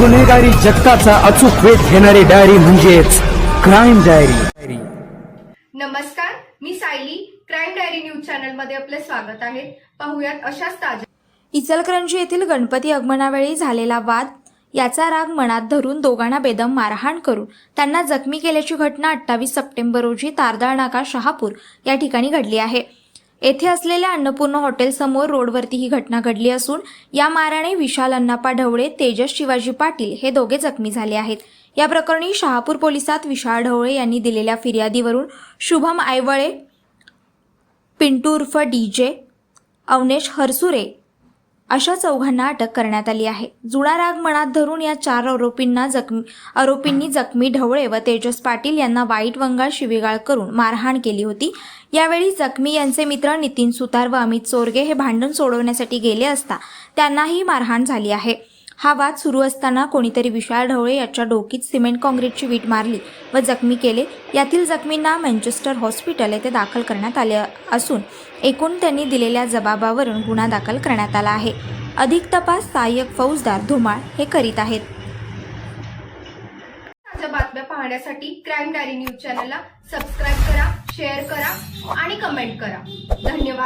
गुन्हेगारी जगताचा अचूक वेध घेणारी डायरी म्हणजेच क्राईम डायरी नमस्कार मी सायली. क्राईम डायरी न्यूज चॅनलमध्ये आपले स्वागत आहे. पाहुयात अशाच ताज्या इचलकरंजी येथील गणपती आगमनावेळी झालेला वाद याचा राग मनात धरून दोघांना बेदम मारहाण करून त्यांना जखमी केल्याची घटना अठ्ठावीस सप्टेंबर रोजी तारदाळ नाका शहापूर या ठिकाणी घडली आहे. येथे असलेल्या अन्नपूर्ण हॉटेलसमोर रोडवरती ही घटना घडली असून या माराने विशाल अण्णापा ढवळे तेजस शिवाजी पाटील हे दोघे जखमी झाले आहेत. या प्रकरणी शहापूर पोलिसात विशाल ढवळे यांनी दिलेल्या फिर्यादीवरून शुभम आयवळे पिंटू उर्फ डीजे अवनेश हरसुरे अशा चौघांना अटक करण्यात आली आहे. जुना राग मनात धरून या चार आरोपींना जखमी आरोपींनी जखमी ढवळे व तेजस पाटील यांना वाईट वंगाळ शिवीगाळ करून मारहाण केली होती. यावेळी जखमी यांचे मित्र नितीन सुतार व अमित चोरगे हे भांडण सोडवण्यासाठी गेले असता त्यांनाही मारहाण झाली आहे. हा वाद सुरू असताना कोणीतरी विशाल ढवळे याच्या डोकीत सिमेंट काँक्रीटची वीट मारली व जखमी केले. यातील जखमींना मँचेस्टर हॉस्पिटल येथे दाखल करण्यात आले असून एकूण त्यांनी दिलेल्या जबाबावरून गुन्हा दाखल करण्यात आला आहे. अधिक तपास सहाय्यक फौजदार धुमाळ हे करीत आहेत. ताज्या बातम्या पाहण्यासाठी क्राईम डायरी न्यूज चॅनलला सबस्क्राईब करा शेअर करा आणि कमेंट करा. धन्यवाद.